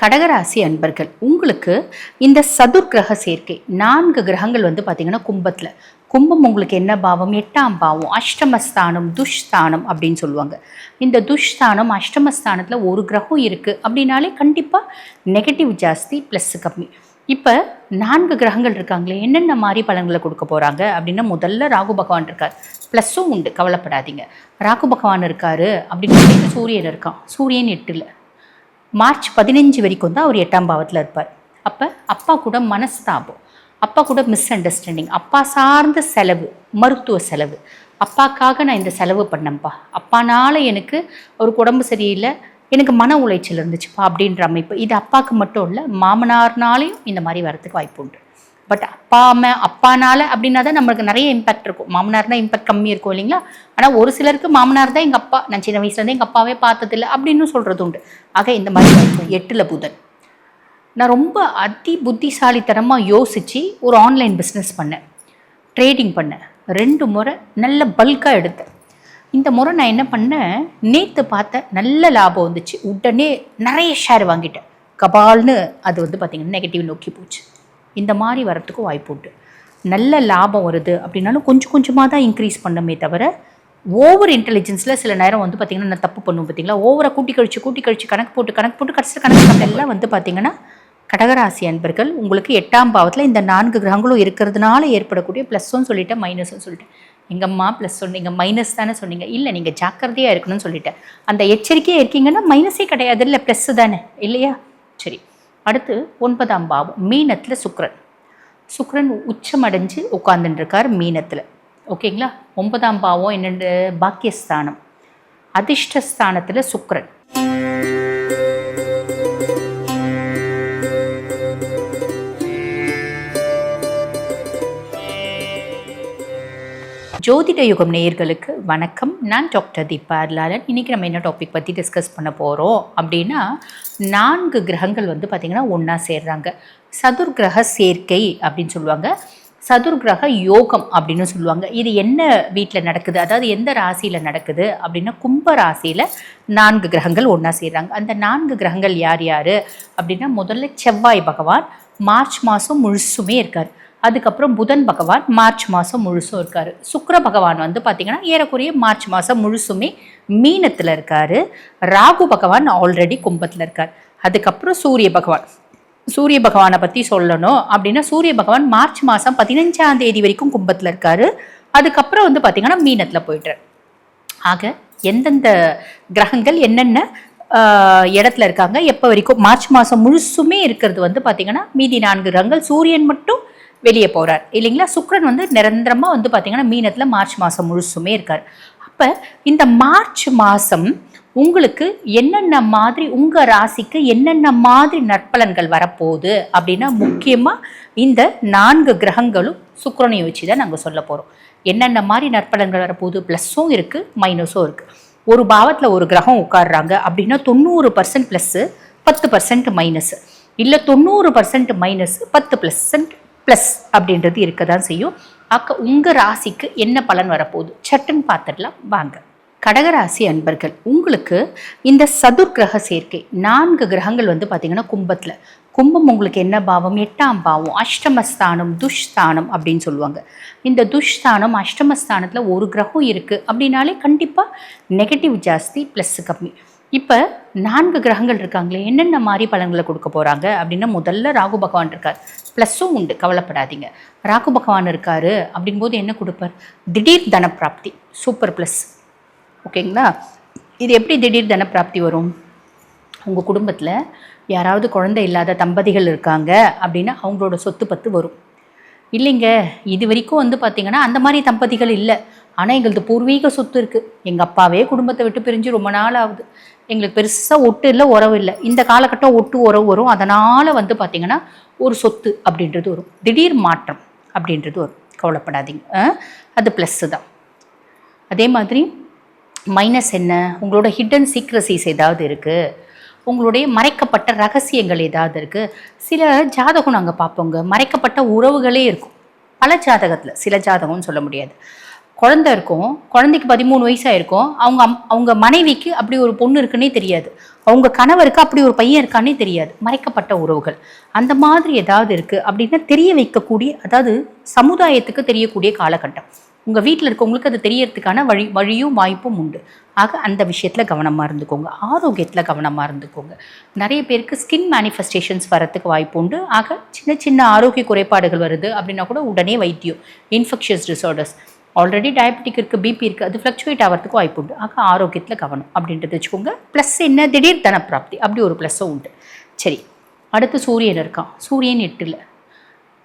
கடகராசி அன்பர்கள் உங்களுக்கு இந்த சதுர் கிரக சேர்க்கை நான்கு கிரகங்கள் வந்து பார்த்தீங்கன்னா கும்பத்தில். கும்பம் உங்களுக்கு என்ன பாவம்? எட்டாம் பாவம் அஷ்டமஸ்தானம் துஷ்தானம் அப்படின்னு சொல்லுவாங்க. இந்த துஷ்தானம் அஷ்டமஸ்தானத்தில் ஒரு கிரகம் இருக்குது அப்படின்னாலே கண்டிப்பாக நெகட்டிவ் ஜாஸ்தி ப்ளஸ் கம்மி. இப்போ நான்கு கிரகங்கள் இருக்காங்களே என்னென்ன மாதிரி பலன்களை கொடுக்க போகிறாங்க அப்படின்னா முதல்ல ராகு பகவான் இருக்கார். ப்ளஸ்ஸும் உண்டு கவலைப்படாதீங்க. ராகு பகவான் இருக்காரு அப்படின்னு சூரியன் இருக்கான். சூரியன் எட்டில். மார்ச் பதினஞ்சு வரைக்கும் தான் அவர் எட்டாம் பாவத்தில் இருப்பார். அப்போ அப்பா கூட மனஸ்தாபம். அப்பா கூட மிஸ் அண்டர்ஸ்டாண்டிங் அப்பா சார்ந்த செலவு மருத்துவ செலவு. அப்பாக்காக நான் இந்த செலவு பண்ணேன்ப்பா. அப்பானால எனக்கு ஒரு உடம்பு சரியில்லை. எனக்கு மன உளைச்சல் இருந்துச்சுப்பா அப்படின்ற அமைப்பு. இது அப்பாவுக்கு மட்டும் இல்லை மாமனார்னாலையும் இந்த மாதிரி வரத்துக்கு வாய்ப்பு உண்டு. பட் அப்பா அம்மா அப்பானால அப்படின்னா தான் நம்மளுக்கு நிறைய இம்பாக்ட் இருக்கும். மாமனார் தான் இம்பாக்ட் கம்மி இருக்கும் இல்லைங்களா? ஆனால் ஒரு சிலருக்கு மாமனார் தான் எங்கள் அப்பா நான் சின்ன வயசுலேருந்து எங்கள் அப்பாவே பார்த்ததில்ல அப்படின்னு சொல்கிறது உண்டு. ஆக இந்த மாதிரி இருக்கும் எட்டில் புதன். நான் ரொம்ப அதி புத்திசாலித்தனமாக யோசித்து ஒரு ஆன்லைன் பிஸ்னஸ் பண்ணேன். ட்ரேடிங் பண்ணேன். ரெண்டு முறை நல்ல பல்காக எடுத்தேன். இந்த முறை நான் என்ன பண்ணேன்? நேற்று பார்த்தேன் நல்ல லாபம் வந்துச்சு. உடனே நிறைய ஷேர் வாங்கிட்டேன். கபால்னு அது வந்து பார்த்திங்கன்னா நெகட்டிவ் நோக்கி போச்சு. இந்த மாதிரி வரத்துக்கு வாய்ப்பு உண்டு. நல்ல லாபம் வருது அப்படின்னாலும் கொஞ்சம் கொஞ்சமாக தான் இன்க்ரீஸ் பண்ணமே தவிர ஓவர் இன்டெலிஜென்ஸில் சில நேரம் வந்து பார்த்திங்கன்னா நான் தப்பு பண்ணுவோம் பார்த்தீங்களா ஓவராக கூட்டி கழிச்சு கூட்டி கழிச்சு கணக்கு போட்டு கணக்கு போட்டு கடைசியில் கணக்கு எல்லாம் வந்து பார்த்திங்கன்னா கடகராசி அன்பர்கள் உங்களுக்கு எட்டாம் பாவத்தில் இந்த நான்கு கிரகங்களும் இருக்கிறதுனால ஏற்படக்கூடிய ப்ளஸ்ஸும் சொல்லிட்டேன் மைனஸும் சொல்லிட்டேன். எங்கம்மா ப்ளஸ் சொன்னீங்க மைனஸ் தானே சொன்னீங்க. இல்லை நீங்கள் ஜாக்கிரதையாக இருக்கணும்னு சொல்லிட்டேன். அந்த எச்சரிக்கையாக இருக்கீங்கன்னா மைனஸே கிடையாது. இல்லை ப்ளஸ் தானே. இல்லையா? சரி. அடுத்து ஒன்பதாம் பாவம் மீனத்தில் சுக்ரன் சுக்ரன் உச்சமடைஞ்சு உட்கார்ந்துட்டுருக்கார் மீனத்தில். ஓகேங்களா? ஒன்பதாம் பாவம் என்னென்று பாக்கியஸ்தானம். அதிர்ஷ்டஸ்தானத்தில் சுக்ரன் ஜோதிட யுகம் நேயர்களுக்கு வணக்கம். நான் டாக்டர் தீபா அர்லாலன். இன்றைக்கி நம்ம என்ன டாபிக் பற்றி டிஸ்கஸ் பண்ண போகிறோம் அப்படின்னா நான்கு கிரகங்கள் வந்து பார்த்திங்கன்னா ஒன்றா சேர்றாங்க. சதுர் கிரக சேர்க்கை அப்படின்னு சொல்லுவாங்க. சதுர் கிரக யோகம் அப்படின்னு சொல்லுவாங்க. இது என்ன வீட்டில் நடக்குது? அதாவது எந்த ராசியில் நடக்குது அப்படின்னா கும்ப ராசியில் நான்கு கிரகங்கள் ஒன்றா சேர்றாங்க. அந்த நான்கு கிரகங்கள் யார் யார் அப்படின்னா முதல்ல செவ்வாய் பகவான் மார்ச் மாதம் முழுசுமே இருக்கார். அதுக்கப்புறம் புதன் பகவான் மார்ச் மாதம் முழுசும் இருக்கார். சுக்கர பகவான் வந்து பார்த்திங்கன்னா ஏறக்குறைய மார்ச் மாதம் முழுசுமே மீனத்தில் இருக்கார். ராகு பகவான் ஆல்ரெடி கும்பத்தில் இருக்கார். அதுக்கப்புறம் சூரிய பகவான். சூரிய பகவானை பற்றி சொல்லணும் அப்படின்னா சூரிய பகவான் மார்ச் மாதம் பதினஞ்சாம் தேதி வரைக்கும் கும்பத்தில் இருக்கார். அதுக்கப்புறம் வந்து பார்த்திங்கன்னா மீனத்தில் போயிட்டார். ஆக எந்தெந்த கிரகங்கள் என்னென்ன இடத்துல இருக்காங்க எப்போ வரைக்கும் மார்ச் மாதம் முழுசுமே இருக்கிறது வந்து பார்த்திங்கன்னா மீதி நான்கு கிரகங்கள் சூரியன் மட்டும் வெளியே போகிறார் இல்லைங்களா? சுக்ரன் வந்து நிரந்தரமாக வந்து பார்த்திங்கன்னா மீனத்தில் மார்ச் மாதம் முழுசுமே இருக்கார். அப்போ இந்த மார்ச் மாதம் உங்களுக்கு என்னென்ன மாதிரி உங்கள் ராசிக்கு என்னென்ன மாதிரி நற்பலன்கள் வரப்போகுது அப்படின்னா முக்கியமாக இந்த நான்கு கிரகங்களும் சுக்கரனை வச்சு தான் நாங்கள் சொல்ல போகிறோம் என்னென்ன மாதிரி நற்பலன்கள் வரப்போகுது? ப்ளஸ்ஸும் இருக்குது மைனஸும் இருக்குது ஒரு பாவத்தில் ஒரு கிரகம் உட்கார்றாங்க அப்படின்னா தொண்ணூறு பர்சன்ட் ப்ளஸ்ஸு பத்து பர்சன்ட் மைனஸு இல்லை தொண்ணூறு பர்சன்ட் மைனஸ் பத்து பர்சன்ட் ப்ளஸ் அப்படின்றது இருக்க தான் செய்யும். அக்க உங்கள் ராசிக்கு என்ன பலன் வரப்போகுது? சட்டுன்னு பார்த்துடலாம். வாங்க. கடகராசி அன்பர்கள் உங்களுக்கு இந்த சதுர்கிரக சேர்க்கை நான்கு கிரகங்கள் வந்து பார்த்திங்கன்னா கும்பத்தில். கும்பம் உங்களுக்கு என்ன பாவம்? எட்டாம் பாவம் அஷ்டமஸ்தானம் துஷ்தானம் அப்படின்னு சொல்லுவாங்க. இந்த துஷ்தானம் அஷ்டமஸ்தானத்தில் ஒரு கிரகம் இருக்குது அப்படின்னாலே கண்டிப்பாக நெகட்டிவ் ஜாஸ்தி ப்ளஸ் கம்மி. இப்போ நான்கு கிரகங்கள் இருக்காங்களே என்னென்ன மாதிரி பலன்களை கொடுக்க போகிறாங்க அப்படின்னா முதல்ல ராகு பகவான் இருக்கார். ப்ளஸ்ஸும் உண்டு கவலைப்படாதீங்க. ராகு பகவான் இருக்கார் அப்படிங்கும்போது என்ன கொடுப்பார்? திடீர் தன பிராப்தி சூப்பர் ப்ளஸ் ஓகேங்களா இது எப்படி திடீர் தன பிராப்தி வரும்? உங்கள் குடும்பத்தில் யாராவது குழந்தை இல்லாத தம்பதிகள் இருக்காங்க அப்படின்னா அவங்களோட சொத்து பத்து வரும். இல்லைங்க இது வரைக்கும் வந்து பார்த்திங்கன்னா அந்த மாதிரி தம்பதிகள் இல்லை. ஆனால் எங்களது பூர்வீக சொத்து இருக்குது எங்கள் அப்பாவே குடும்பத்தை விட்டு பிரிஞ்சு ரொம்ப நாள் ஆகுது. எங்களுக்கு பெருசாக ஒட்டு இல்லை உறவு இல்லை. இந்த காலகட்டம் ஒட்டு உறவு வரும். அதனால் வந்து பார்த்திங்கன்னா ஒரு சொத்து அப்படின்றது வரும். திடீர் மாற்றம் அப்படின்றது வரும். கவலைப்படாதீங்க. அது ப்ளஸ்ஸு தான். அதே மாதிரி மைனஸ் என்ன? உங்களோட ஹிடன் சீக்ரஸிஸ் ஏதாவது இருக்குது உங்களுடைய மறைக்கப்பட்ட ரகசியங்கள் ஏதாவது இருக்குது சில ஜாதகம் நாங்கள் பார்ப்போங்க. மறைக்கப்பட்ட உறவுகளே இருக்கும். பல ஜாதகத்தில் சில ஜாதகம்னு சொல்ல முடியாது. குழந்தை இருக்கும் குழந்தைக்கு பதிமூணு வயசாயிருக்கும். அவங்க அம் அவங்க மனைவிக்கு அப்படி ஒரு பொண்ணு இருக்குன்னே தெரியாது. அவங்க கணவருக்கு அப்படி ஒரு பையன் இருக்கானே தெரியாது. மறைக்கப்பட்ட உறவுகள். அந்த மாதிரி ஏதாவது இருக்குது அப்படின்னா தெரிய வைக்கக்கூடிய அதாவது சமுதாயத்துக்கு தெரியக்கூடிய காலகட்டம். உங்கள் வீட்டில் இருக்கவங்களுக்கு அது தெரியறதுக்கான வழி வழியும் வாய்ப்பும் உண்டு. ஆக அந்த விஷயத்தில் கவனமாக இருந்துக்கோங்க. ஆரோக்கியத்தில் கவனமாக இருந்துக்கோங்க. நிறைய பேருக்கு ஸ்கின் மேனிஃபெஸ்டேஷன்ஸ் வரத்துக்கு வாய்ப்பு உண்டு. ஆக சின்ன சின்ன ஆரோக்கிய குறைபாடுகள் வருது அப்படின்னா கூட உடனே வைத்தியம் இன்ஃபெக்ஷியஸ் டிசார்டர்ஸ் ஆல்ரெடி டயபெட்டிக் இருக்குது பிபி இருக்குது அது ஃப்ளக்சுவேட் ஆகிறதுக்கு வாய்ப்பு உண்டு. ஆக ஆரோக்கியத்தில் கவனம் அப்படின்றது வச்சுக்கோங்க. ப்ளஸ் என்ன? திடீர் தனப்பிராப்தி. அப்படி ஒரு ப்ளஸ்ஸும் உண்டு. சரி. அடுத்து சூரியன் இருக்கான் சூரியன் எட்டில்.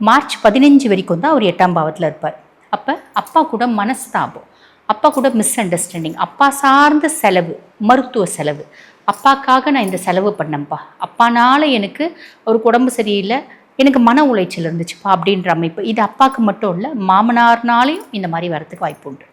மார்ச் பதினஞ்சு வரைக்கும் தான் அவர் எட்டாம் பாவத்தில் இருப்பார். அப்போ அப்பா கூட மனஸ்தாபம். அப்பா கூட மிஸ் அண்டர்ஸ்டாண்டிங் அப்பா சார்ந்த செலவு மருத்துவ செலவு. அப்பாக்காக நான் இந்த செலவு பண்ணேன்ப்பா அப்பானால எனக்கு ஒரு உடம்பு சரியில்லை. எனக்கு மன உளைச்சல் இருந்துச்சுப்பா அப்படின்ற அமைப்பு. இது அப்பாவுக்கு மட்டும் இல்லை மாமனார்னாலையும் இந்த மாதிரி வரத்துக்கு வாய்ப்பு உண்டு.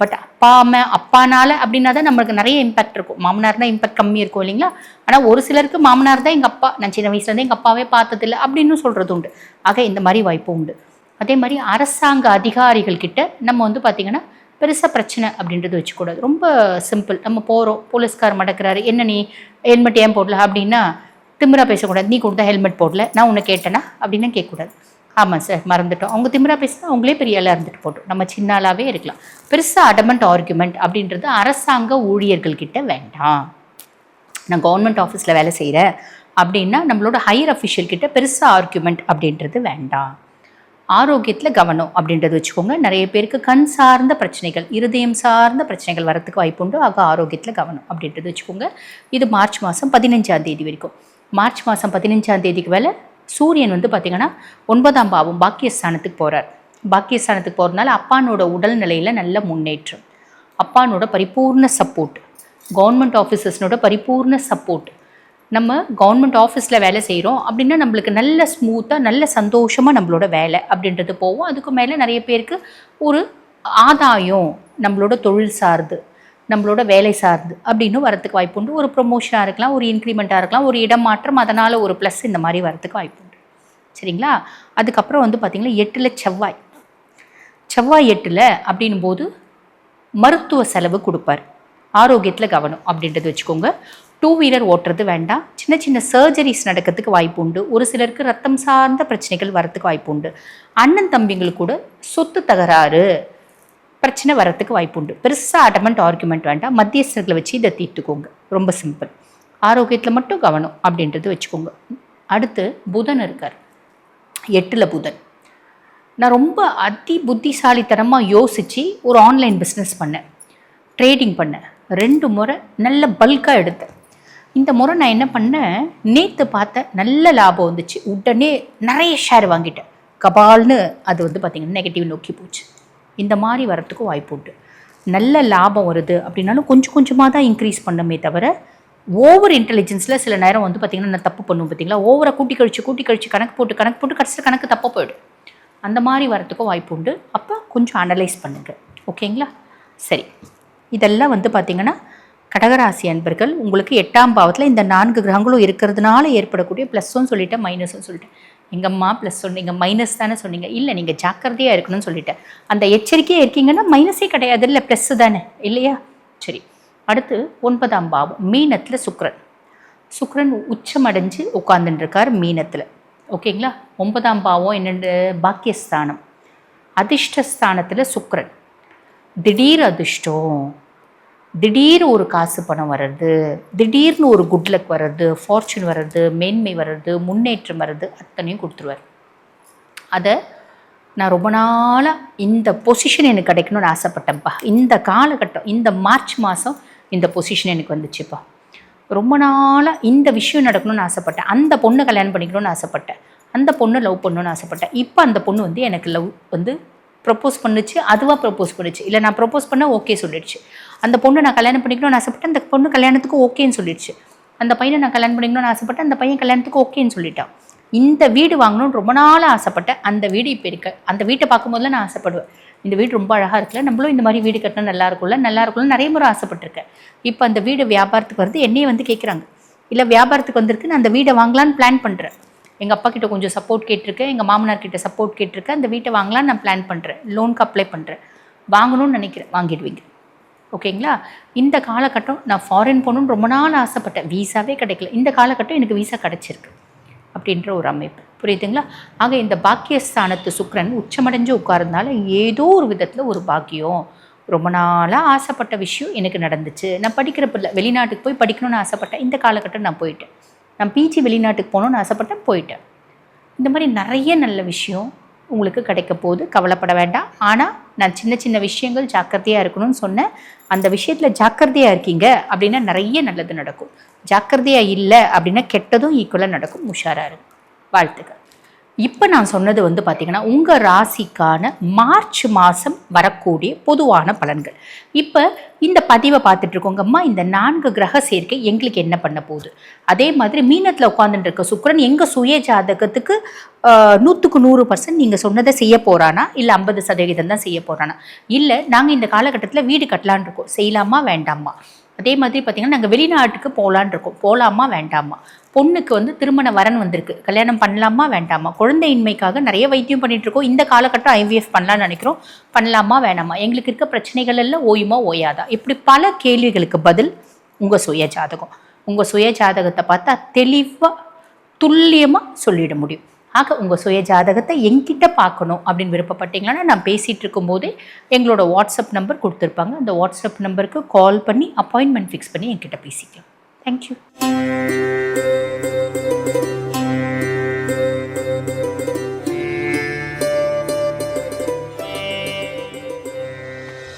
பட் அப்பா அம்மா அப்பானால அப்படின்னா தான் நம்மளுக்கு நிறைய இம்பாக்ட் இருக்கும். மாமனார்னா இம்பாக்ட் கம்மி இருக்கும் இல்லைங்களா? ஆனால் ஒரு சிலருக்கு மாமனார் தான் எங்கள் அப்பா நான் சின்ன வயசுலேருந்து எங்கள் அப்பாவே பார்த்ததில்ல அப்படின்னு சொல்கிறது உண்டு. ஆக இந்த மாதிரி வாய்ப்பு உண்டு. அதே மாதிரி அரசாங்க அதிகாரிகள் கிட்ட நம்ம வந்து பார்த்திங்கன்னா பெருசாக பிரச்சனை அப்படின்றது வச்சுக்கூடாது. ரொம்ப சிம்பிள் நம்ம போகிறோம் போலீஸ்கார் மடக்கிறாரு என்ன நீ ஹெல்மெட் ஏன் போடல? அப்படின்னா திமிரா பேசக்கூடாது. நீ கொடுத்தா ஹெல்மெட் போடல. நான் உன்னை கேட்டேனா? அப்படின்னு கேட்கக்கூடாது. ஆமாம் சார் மறந்துட்டோம். அவங்க திமிரா பேசினா அவங்களே பெரிய ஆளாக இருந்துட்டு போட்டோம் நம்ம சின்ன இருக்கலாம். பெருசாக அடமெண்ட் ஆர்குமெண்ட் அப்படின்றது அரசாங்க ஊழியர்கள்கிட்ட வேண்டாம். நான் கவர்மெண்ட் ஆஃபீஸில் வேலை செய்கிறேன் அப்படின்னா நம்மளோட ஹையர் அஃபிஷியல் கிட்ட பெருசாக ஆர்குமெண்ட் அப்படின்றது வேண்டாம். ஆரோக்கியத்தில் கவனம் அப்படின்றது வச்சுக்கோங்க. நிறைய பேருக்கு கண் சார்ந்த பிரச்சனைகள் இருதயம் சார்ந்த பிரச்சனைகள் வரத்துக்கு வாய்ப்பு உண்டு. ஆக ஆரோக்கியத்தில் கவனம் அப்படின்றது வச்சுக்கோங்க. இது மார்ச் மாதம் பதினஞ்சாம் தேதி வரைக்கும். மார்ச் மாதம் பதினஞ்சாம் தேதிக்கு மேலே சூரியன் வந்து பார்த்திங்கன்னா ஒன்பதாம் பாவம் பாக்கியஸ்தானத்துக்கு போகிறார் பாக்கியஸ்தானத்துக்கு போகிறதுனால அப்பானோட உடல்நிலையில் நல்ல முன்னேற்றம் அப்பானோட பரிபூர்ண சப்போர்ட் கவர்மெண்ட் ஆஃபீஸர்ஸ்னோட பரிபூர்ண சப்போர்ட் நம்ம கவர்மெண்ட் ஆஃபீஸில் வேலை செய்கிறோம் அப்படின்னா நம்மளுக்கு நல்ல ஸ்மூத்தாக நல்ல சந்தோஷமாக நம்மளோட வேலை அப்படின்றது போவோம் அதுக்கு மேலே நிறைய பேருக்கு ஒரு ஆதாயம் நம்மளோட தொழில் சார்ந்து. நம்மளோட வேலை சார்ந்து அப்படின்னு வரத்துக்கு வாய்ப்பு உண்டு. ஒரு ப்ரொமோஷனாக இருக்கலாம் ஒரு இன்க்ரிமெண்ட்டாக இருக்கலாம் ஒரு இடம் மாற்றம் அதனால் ஒரு ப்ளஸ் இந்த மாதிரி வரத்துக்கு வாய்ப்பு உண்டு. சரிங்களா? அதுக்கப்புறம் வந்து பார்த்திங்கன்னா எட்டில் செவ்வாய். செவ்வாய் எட்டில் அப்படின்னும் போது மருத்துவ செலவு கொடுப்பார். ஆரோக்கியத்தில் கவனம் அப்படின்றது வச்சுக்கோங்க. டூ வீலர் ஓட்டுறது வேண்டாம். சின்ன சின்ன சர்ஜரிஸ் நடக்கிறதுக்கு வாய்ப்பு உண்டு. ஒரு சிலருக்கு ரத்தம் சார்ந்த பிரச்சனைகள் வரத்துக்கு வாய்ப்பு உண்டு. அண்ணன் தம்பிங்களுக்கு கூட சொத்து தகராறு பிரச்சனை வரத்துக்கு வாய்ப்பு உண்டு. பெருசாக அடமெண்ட் ஆர்குமெண்ட் வேண்டாம். மத்தியஸ்தர்களை வச்சு இதை தீர்த்துக்கோங்க. ரொம்ப சிம்பிள் ஆரோக்கியத்தில் மட்டும் கவனம் அப்படின்றது வச்சுக்கோங்க. அடுத்து புதன் இருக்கார். எட்டில் புதன். நான் ரொம்ப அதி புத்திசாலித்தனமாக யோசித்து ஒரு ஆன்லைன் பிஸ்னஸ் பண்ணேன். ட்ரேடிங் பண்ணேன். ரெண்டு முறை நல்ல பல்காக எடுத்தேன். இந்த முறை நான் என்ன பண்ணேன்? நேற்று பார்த்தேன் நல்ல லாபம் வந்துச்சு. உடனே நிறைய ஷேர் வாங்கிட்டேன். கபால்னு அது வந்து பார்த்திங்கன்னா நெகட்டிவ் நோக்கி போச்சு. இந்த மாதிரி வரத்துக்கும் வாய்ப்பு உண்டு. நல்ல லாபம் வருது அப்படின்னாலும் கொஞ்சம் கொஞ்சமாக தான் இன்க்ரீஸ் பண்ணமே தவிர ஓவர் இன்டெலிஜென்ஸில் சில நேரம் வந்து பார்த்திங்கன்னா நான் தப்பு பண்ணுவோம் பார்த்தீங்களா ஓவராக கூட்டி கழிச்சு கூட்டி கழிச்சு கணக்கு போட்டு கணக்கு போட்டு கடைசியில் கணக்கு தப்பாக போயிடும். அந்த மாதிரி வரத்துக்கும் வாய்ப்பு உண்டு. அப்போ கொஞ்சம் அனலைஸ் பண்ணுங்கள் ஓகேங்களா சரி. இதெல்லாம் வந்து பார்த்திங்கன்னா கடகராசி அன்பர்கள் உங்களுக்கு எட்டாம் பாவத்தில் இந்த நான்கு கிரகங்களும் இருக்கிறதுனால ஏற்படக்கூடிய ப்ளஸ்ஸும் சொல்லிட்டேன் மைனஸும் சொல்லிட்டேன். எங்கம்மா ப்ளஸ் சொன்னீங்க மைனஸ் தானே சொன்னீங்க. இல்லை நீங்கள் ஜாக்கிரதையாக இருக்கணும்னு சொல்லிட்டேன். அந்த எச்சரிக்கையாக இருக்கீங்கன்னா மைனஸே கிடையாது. இல்லை ப்ளஸ்ஸு தானே. இல்லையா? சரி. அடுத்து ஒன்பதாம் பாவம். மீனத்தில் சுக்ரன் சுக்ரன் உச்சமடைஞ்சு உட்காந்துட்டுருக்கார் மீனத்தில். ஓகேங்களா ஒன்பதாம் பாவம் என்னென்று? பாக்கியஸ்தானம். அதிர்ஷ்டஸ்தானத்தில் சுக்ரன் திடீர் அதிர்ஷ்டம். திடீர் ஒரு காசு பணம் வர்றது திடீர்னு ஒரு குட்லக் வர்றது ஃபார்ச்சூன் வர்றது மேன்மை வர்றது முன்னேற்றம் வர்றது அத்தனையும் கொடுத்துருவார். அதை நான் ரொம்ப நாளாக இந்த பொசிஷன் எனக்கு கிடைக்கணும்னு ஆசைப்பட்டேன்ப்பா. இந்த காலகட்டம் இந்த மார்ச் மாதம் இந்த பொசிஷன் எனக்கு வந்துச்சுப்பா. ரொம்ப நாளாக இந்த விஷயம் நடக்கணும்னு ஆசைப்பட்டேன். அந்த பொண்ணு கல்யாணம் பண்ணிக்கணும்னு ஆசைப்பட்டேன். அந்த பொண்ணு லவ் பண்ணணும்னு ஆசைப்பட்டேன். இப்போ அந்த பொண்ணு வந்து எனக்கு லவ் வந்து ப்ரப்போஸ் பண்ணுச்சு அதுவாக ப்ரப்போஸ் பண்ணுச்சு. இல்லை நான் ப்ரப்போஸ் பண்ண ஓகே சொல்லிடுச்சு. அந்த பொண்ணை நான் கல்யாணம் பண்ணிக்கணும்னு ஆசைப்பட்டேன். அந்த பொண்ணு கல்யாணத்துக்கு ஓகேன்னு சொல்லிடுச்சு. அந்த பையனை நான் கல்யாணம் பண்ணிக்கணும்னு ஆசைப்பட்டேன். அந்த பையன் கல்யாணத்துக்கு ஓகேன்னு சொல்லிட்டான். இந்த வீடு வாங்கணும்னு ரொம்ப நாளாக ஆசைப்பட்டேன். அந்த வீடு இப்போ இருக்க. அந்த வீட்டை பார்க்கும்போதுல நான் ஆசைப்படுவேன். இந்த வீடு ரொம்ப அழகாக இருக்குல்ல? நம்மளும் இந்த மாதிரி வீடு கட்டினா நல்லா இருக்கும்ல? நல்லா இருக்கும்ல நிறைய முறை ஆசைப்பட்டிருக்கேன். இப்போ அந்த வீடு வியாபாரத்துக்கு வருது. என்னையே வந்து கேட்குறாங்க இல்லை வியாபாரத்துக்கு வந்திருக்கு நான் அந்த வீடை வாங்கலான்னு பிளான் பண்ணுறேன் எங்கள் அப்பா கிட்ட கொஞ்சம் சப்போர்ட் கேட்டிருக்கேன் எங்கள் மாமனார் கிட்ட சப்போர்ட் கேட்டிருக்கேன். அந்த வீட்டை வாங்கலான்னு நான் பிளான் பண்ணுறேன் லோனுக்கு அப்ளை பண்ணுறேன் வாங்கணும்னு நினைக்கிறேன். வாங்கிடுவீங்க. ஓகேங்களா இந்த காலகட்டம் நான் ஃபாரின் போகணுன்னு ரொம்ப நாள் ஆசைப்பட்டேன். வீசாவே கிடைக்கல. இந்த காலகட்டம் எனக்கு வீசா கிடச்சிருக்கு அப்படின்ற ஒரு அமைப்பு. புரியுதுங்களா? ஆக இந்த பாக்கியஸ்தானத்து சுக்கரன் உச்சமடைஞ்சு உட்கார்ந்தால ஏதோ ஒரு விதத்தில் ஒரு பாக்கியம். ரொம்ப நாளாக ஆசைப்பட்ட விஷயம் எனக்கு நடந்துச்சு. நான் படிக்கிற பிள்ளை வெளிநாட்டுக்கு போய் படிக்கணும்னு ஆசைப்பட்டேன். இந்த காலகட்டம் நான் போயிட்டேன். நான் பிஜி வெளிநாட்டுக்கு போகணுன்னு ஆசைப்பட்டேன் போயிட்டேன். இந்த மாதிரி நிறைய நல்ல விஷயம் உங்களுக்கு கிடைக்க போகுது. கவலைப்பட வேண்டாம். ஆனால் நான் சின்ன சின்ன விஷயங்கள் ஜாக்கிரதையாக இருக்கணும்னு சொன்னேன். அந்த விஷயத்தில் ஜாக்கிரதையாக இருக்கீங்க அப்படின்னா நிறைய நல்லது நடக்கும். ஜாக்கிரதையாக இல்லை அப்படின்னா கெட்டதும் ஈக்குவலாக நடக்கும். உஷாராக இருக்கும் வாழ்த்துக்கள். இப்போ நான் சொன்னது வந்து பார்த்திங்கன்னா உங்கள் ராசிக்கான மார்ச் மாதம் வரக்கூடிய பொதுவான பலன்கள். இப்போ இந்த பதிவை பார்த்துட்ருக்கோங்கம்மா இந்த நான்கு கிரக சேர்க்கை எங்களுக்கு என்ன பண்ண போகுது? அதே மாதிரி மீனத்தில் உட்காந்துட்டு இருக்க சுக்கரன் எங்கள் சுய ஜாதகத்துக்கு நூற்றுக்கு நூறு பர்சன்ட் நீங்கள் சொன்னதை செய்ய போகிறானா இல்லை ஐம்பது சதவீதம் தான் செய்ய போகிறானா இல்லை நாங்கள் இந்த காலகட்டத்தில் வீடு கட்டலான் இருக்கோம். செய்யலாமா? வேண்டாமா? அதே மாதிரி பார்த்திங்கன்னா நாங்கள் வெளிநாட்டுக்கு போகலான்னு இருக்கோம். போகலாமா வேண்டாமா? பொண்ணுக்கு வந்து திருமண வரன் வந்திருக்கு. கல்யாணம் பண்ணலாமா வேண்டாமா? குழந்தையின்மைக்காக நிறைய வைத்தியம் பண்ணிட்டு இருக்கோம். இந்த காலகட்டம் ஐவிஎஃப் பண்ணலான்னு நினைக்கிறோம். பண்ணலாமா வேணாமா? எங்களுக்கு இருக்க பிரச்சனைகள் எல்லாம் ஓயுமா ஓயாதா? இப்படி பல கேள்விகளுக்கு பதில் உங்கள் சுய ஜாதகம் உங்கள் சுய ஜாதகத்தை பார்த்தா தெளிவாக துல்லியமாக சொல்லிட முடியும். ஆக உங்கள் சுய ஜாதகத்தை எங்கிட்ட பார்க்கணும் அப்படின்னு விருப்பப்பட்டீங்கன்னா நான் பேசிகிட்டு இருக்கும்போதே எங்களோட வாட்ஸ்அப் நம்பர் கொடுத்துருப்பாங்க. அந்த வாட்ஸ்அப் நம்பருக்கு கால் பண்ணி அப்பாயின்மெண்ட் ஃபிக்ஸ் பண்ணி என்கிட்ட பேசிக்கலாம். தேங்க்யூ